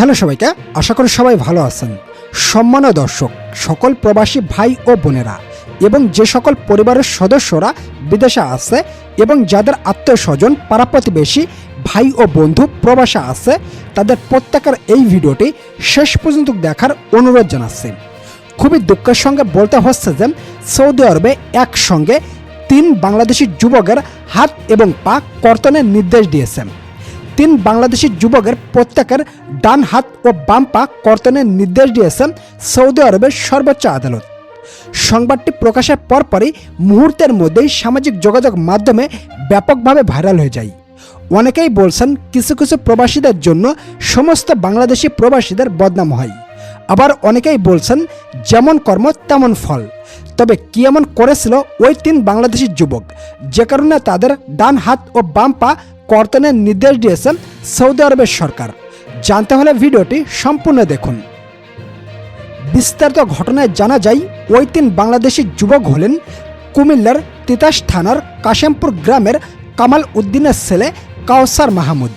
Hello সবাইকে, আশা করি সবাই ভালো আছেন। সম্মানীয় দর্শক, সকল প্রবাসী ভাই ও বোনেরা এবং যে সকল পরিবারের সদস্যরা বিদেশে আছে এবং যাদের আত্মীয় স্বজন পাড়া প্রতিবেশী ভাই ও বন্ধু প্রবাসে আছে, তাদের প্রত্যেকের এই ভিডিওটি শেষ পর্যন্ত দেখার অনুরোধ জানাচ্ছি। খুবই দুঃখের সঙ্গে বলতে হচ্ছে যে, সৌদি আরবে একসঙ্গে তিন বাংলাদেশি যুবকের হাত এবং পা কর্তনের নির্দেশ দিয়েছেন তিন বাংলাদেশি যুবকের প্রত্যেকের ডান হাত ও বাম পা কর্তনের নির্দেশ দিয়েছেন সৌদি আরবের সর্বোচ্চ আদালত। সংবাদটি প্রকাশের পরপরই মুহূর্তের মধ্যেই সামাজিক যোগাযোগ মাধ্যমে ব্যাপকভাবে ভাইরাল হয়ে যায়। অনেকেই বলছেন কিছু কিছু প্রবাসীদের জন্য সমস্ত বাংলাদেশি প্রবাসীদের বদনাম হয়। আবার অনেকেই বলছেন যেমন কর্ম তেমন ফল। তবে কি এমন করেছিল ওই তিন বাংলাদেশি যুবক? যে কারণে তাদের ডান হাত ও বাম পা কর্তনের নির্দেশ দিয়েছেন সৌদি আরবের সরকার। জানতে হলে ভিডিওটি সম্পূর্ণ দেখুন। বিস্তারিত ঘটনায় জানা যায়, ওই তিন বাংলাদেশি যুবক হলেন কুমিল্লার তিতাস থানার কাশেমপুর গ্রামের কামাল উদ্দিনের ছেলে কাউসার মাহমুদ।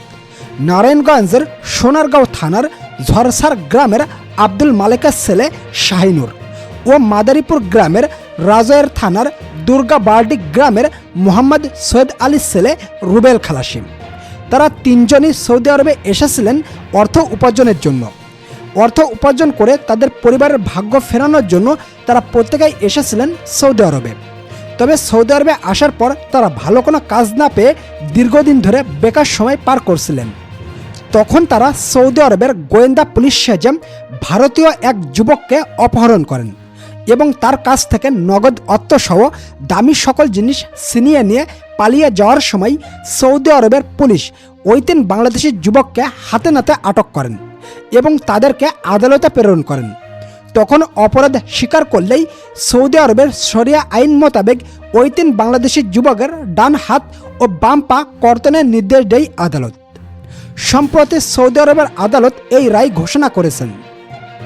নারায়ণগঞ্জের সোনারগাঁও থানার ঝরসার গ্রামের আব্দুল মালিকের ছেলে শাহিনুর ও মাদারীপুর গ্রামের রাজয়ের থানার দুর্গাবার্ডি গ্রামের মোহাম্মদ সৈয়দ আলীর ছেলে রুবেল খালাসিম তারা তিনজনই সৌদি আরবে এসেছিলেন অর্থ উপার্জনের জন্য। অর্থ উপার্জন করে তাদের পরিবারের ভাগ্য ফেরানোর জন্য তারা প্রত্যেকেই এসেছিলেন সৌদি আরবে। তবে সৌদি আরবে আসার পর তারা ভালো কোনো কাজ না পেয়ে দীর্ঘদিন ধরে বেকার সময় পার করছিলেন। তখন তারা সৌদি আরবের গোয়েন্দা পুলিশ সেজে ভারতীয় এক যুবককে অপহরণ করেন। এবং তার কাছ থেকে নগদ অর্থসহ দামি সকল জিনিস ছিনিয়ে নিয়ে পালিয়ে যাওয়ার সময় সৌদি আরবের পুলিশ ওই তিন বাংলাদেশি যুবককে হাতে নাতে আটক করেন এবং তাদেরকে আদালতে প্রেরণ করেন। তখন অপরাধ স্বীকার করলেই সৌদি আরবের শরিয়া আইন মোতাবেক ওই তিন বাংলাদেশি যুবকের ডান হাত ও বাম পা কর্তনের নির্দেশ দেয় আদালত। সম্প্রতি সৌদি আরবের আদালত এই রায় ঘোষণা করেছেন।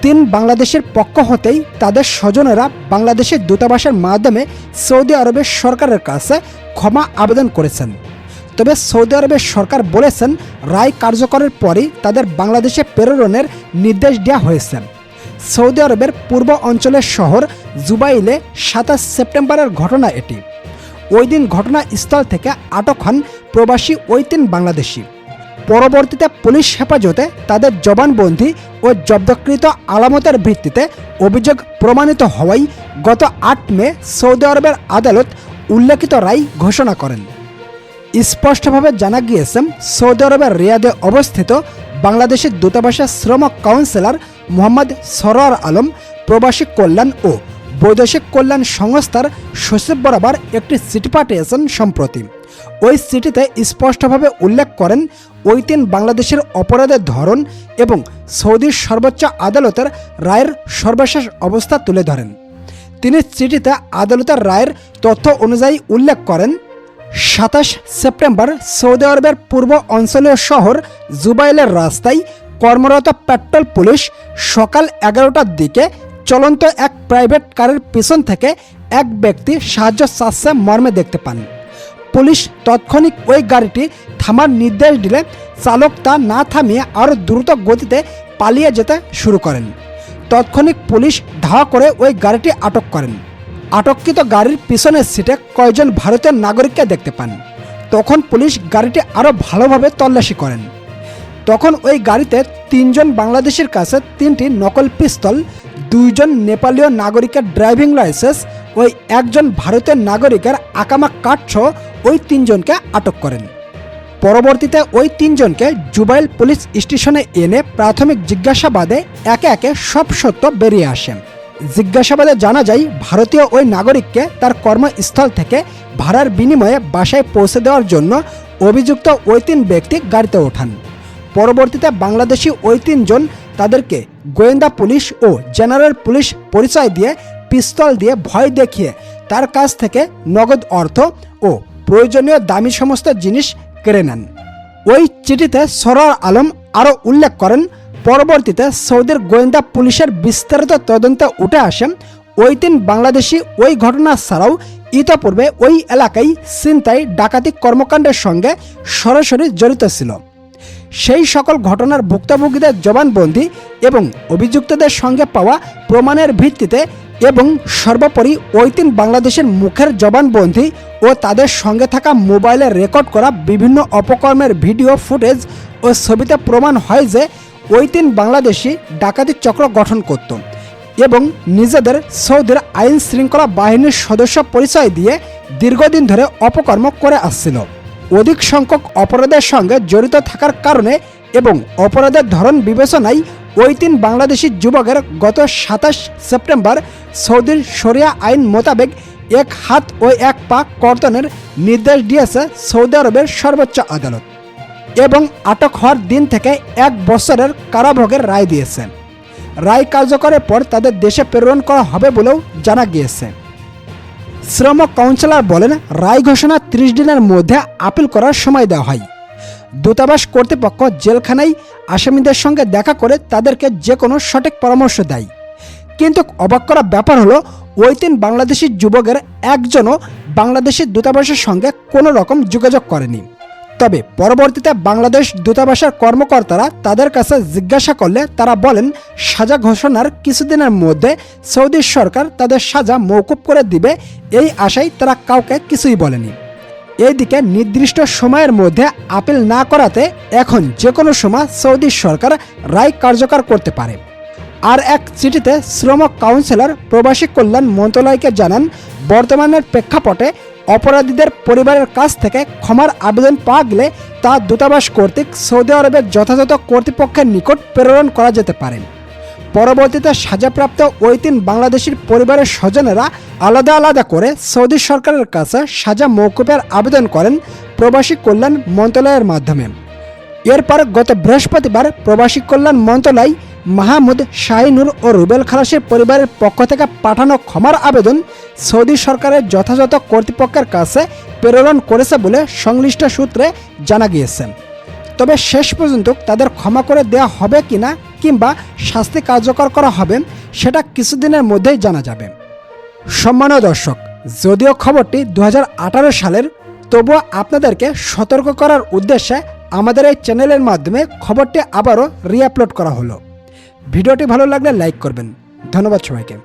তিন বাংলাদেশের পক্ষ হতেই তাদের স্বজনেরা বাংলাদেশের দূতাবাসের মাধ্যমে সৌদি আরবের সরকারের কাছে ক্ষমা আবেদন করেছেন। তবে সৌদি আরবের সরকার বলেছেন, রায় কার্যকরের পরই তাদের বাংলাদেশে প্রেরণের নির্দেশ দেওয়া হয়েছে। সৌদি আরবের পূর্ব অঞ্চলের শহর জুবাইলে সাতাশ সেপ্টেম্বরের ঘটনা এটি। ওই দিন ঘটনাস্থল থেকে আটক হন প্রবাসী ওই তিন বাংলাদেশি। পরবর্তীতে পুলিশ হেফাজতে তাদের জবানবন্দি ও জব্দকৃত আলামতের ভিত্তিতে অভিযোগ প্রমাণিত হওয়ায় গত আট মে সৌদি আরবের আদালত উল্লেখিত রায় ঘোষণা করেন। স্পষ্টভাবে জানা গিয়েছে, সৌদি আরবের রিয়াদে অবস্থিত বাংলাদেশের দূতাবাসের শ্রম কাউন্সিলর মোহাম্মদ সরোয়ার আলম, প্রবাসী কল্যাণ ও বৈদেশিক কল্যাণ সংস্থার সচিব বরাবর একটি চিঠি পাঠিয়েছেন সম্প্রতি। ওই চিঠিতে স্পষ্টভাবে উল্লেখ করেন ওই তিন বাংলাদেশের অপরাধের ধরন এবং সৌদির সর্বোচ্চ আদালতের রায়ের সর্বশেষ অবস্থা তুলে ধরেন। তিনি চিঠিতে আদালতের রায়ের তথ্য অনুযায়ী উল্লেখ করেন, সাতাশ সেপ্টেম্বর সৌদি আরবের পূর্ব অঞ্চলীয় শহর জুবাইলের রাস্তায় কর্মরত পেট্রোল পুলিশ সকাল এগারোটার দিকে চলন্ত এক প্রাইভেট কারের পিছন থেকে এক ব্যক্তি সাহায্য চাচ্ছে মর্মে দেখতে পান। পুলিশ তৎক্ষণিক ওই গাড়িটি থামার নির্দেশ দিলে চালক তা না থামিয়ে আরও দ্রুত গতিতে পালিয়ে যেতে শুরু করেন। তৎক্ষণিক পুলিশ ধাওয়া করে ওই গাড়িটি আটক করেন। আটককৃত গাড়ির পিছনের সিটে কয়েকজন ভারতীয় নাগরিককে দেখতে পান। তখন পুলিশ গাড়িটি আরও ভালোভাবে তল্লাশি করেন। তখন ওই গাড়িতে তিনজন বাংলাদেশের কাছে তিনটি নকল পিস্তল, দুইজন নেপালীয় নাগরিকের ড্রাইভিং লাইসেন্স ওই একজন ভারতীয় নাগরিকের আকামা কাঠসহ ওই তিনজনকে আটক করেন। পরবর্তীতে ওই তিনজনকে জুবাইল পুলিশ স্টেশনে এনে প্রাথমিক জিজ্ঞাসাবাদে একে একে সব সত্য বেরিয়ে আসেন জিজ্ঞাসাবাদে জানা যায়, ভারতীয় ওই নাগরিককে তার কর্মস্থল থেকে ভাড়ার বিনিময়ে বাসায় পৌঁছে দেওয়ার জন্য অভিযুক্ত ওই তিন ব্যক্তি গাড়িতে ওঠান। পরবর্তীতে বাংলাদেশি ওই তিনজন তাদেরকে গোয়েন্দা পুলিশ ও জেনারেল পুলিশ পরিচয় দিয়ে পিস্তল দিয়ে ভয় দেখিয়ে তার কাছ থেকে নগদ অর্থ ও প্রয়োজনীয় দামি সমস্ত জিনিস কেড়ে নেন। ওই চিঠিতে সরার আলম আরও উল্লেখ করেন, পরবর্তীতে সৌদির গোয়েন্দা পুলিশের বিস্তারিত তদন্তে উঠে আসেন ওই তিন বাংলাদেশি ওই ঘটনা ছাড়াও ইতপূর্বে ওই এলাকায় ছিনতাই, ডাকাতি কর্মকাণ্ডের সঙ্গে সরাসরি জড়িত ছিল। সেই সকল ঘটনার ভুক্তভোগীদের জবানবন্দি এবং অভিযুক্তদের সঙ্গে পাওয়া প্রমাণের ভিত্তিতে এবং সর্বোপরি ওই তিন বাংলাদেশের মুখের জবানবন্দি ও তাদের সঙ্গে থাকা মোবাইলে রেকর্ড করা বিভিন্ন অপকর্মের ভিডিও ফুটেজ ও ছবিতে প্রমাণ হয় যে ওই তিন বাংলাদেশি ডাকাতি চক্র গঠন করত এবং নিজেদের সৌদির আইন শৃঙ্খলা বাহিনীর সদস্য পরিচয় দিয়ে দীর্ঘদিন ধরে অপকর্ম করে আসছিল। অধিক সংখ্যক অপরাধের সঙ্গে জড়িত থাকার কারণে এবং অপরাধের ধরন বিবেচনায় ওই তিন বাংলাদেশি যুবকের গত সাতাশ সেপ্টেম্বর সৌদির শরিয়া আইন মোতাবেক এক হাত ও এক পা কর্তনের নির্দেশ দিয়েছে সৌদি আরবের সর্বোচ্চ আদালত এবং আটক হওয়ার দিন থেকে এক বছরের কারাভোগের রায় দিয়েছে। রায় কার্যকরের পর তাদের দেশে প্রেরণ করা হবে বলেও জানা গিয়েছে। শ্রম কাউন্সিলর বলেন, রায় ঘোষণা ত্রিশ দিনের মধ্যে আপিল করার সময় দেওয়া হয়। দূতাবাস কর্তৃপক্ষ জেলখানায় আসামিদের সঙ্গে দেখা করে তাদেরকে যে কোনো সঠিক পরামর্শ দেয়। কিন্তু অবাক করা ব্যাপার হলো ওই তিন বাংলাদেশি যুবকের একজনও বাংলাদেশি দূতাবাসের সঙ্গে কোনো রকম যোগাযোগ করেনি। তবে পরবর্তীতে বাংলাদেশ দূতাবাসের কর্মকর্তারা তাদের কাছে জিজ্ঞাসা করলে তারা বলেন, সাজা ঘোষণার কিছুদিনের মধ্যে সৌদি সরকার তাদের সাজা মৌকুব করে দিবে, এই আশায় তারা কাউকে কিছুই বলেনি। এইদিকে নির্দিষ্ট সময়ের মধ্যে আপিল না করাতে এখন যে কোনো সময় সৌদি সরকার রায় কার্যকর করতে পারে। আর এক চিঠিতে শ্রম কাউন্সিলর প্রবাসী কল্যাণ মন্ত্রণালয়কে জানান, বর্তমানের প্রেক্ষাপটে অপরাধীদের পরিবারের কাছ থেকে ক্ষমার আবেদন পাওয়া গেলে তা দূতাবাস কর্তৃক সৌদি আরবের যথাযথ কর্তৃপক্ষের নিকট প্রেরণ করা যেতে পারে। পরবর্তীতে সাজাপ্রাপ্ত ওই তিন বাংলাদেশের পরিবারের স্বজনেরা আলাদা আলাদা করে সৌদি সরকারের কাছে সাজা মৌকুফের আবেদন করেন প্রবাসী কল্যাণ মন্ত্রণালয়ের মাধ্যমে। এরপর গত বৃহস্পতিবার প্রবাসী কল্যাণ মন্ত্রণালয় মাহমুদ শাহিনুর ও রুবেল খালাসের পরিবারের পক্ষ থেকে পাঠানো ক্ষমার আবেদন সৌদি সরকারের যথাযথ কর্তৃপক্ষের কাছে প্রেরণ করেছে বলে সংশ্লিষ্ট সূত্রে জানা গিয়েছে। তবে শেষ পর্যন্ত তাদের ক্ষমা করে দেওয়া হবে কিনা কিংবা শাস্তি কার্যকর করা হবে সেটা কিছুদিনের মধ্যেই জানা যাবে। সম্মানীয় দর্শক, যদিও খবরটি দু হাজার আঠারো সালের, তবুও আপনাদেরকে সতর্ক করার উদ্দেশ্যে আমাদের এই চ্যানেলের মাধ্যমে খবরটি আবারও রিআপলোড করা হলো। ভিডিওটি ভালো লাগলে লাইক করবেন। ধন্যবাদ সবাইকে।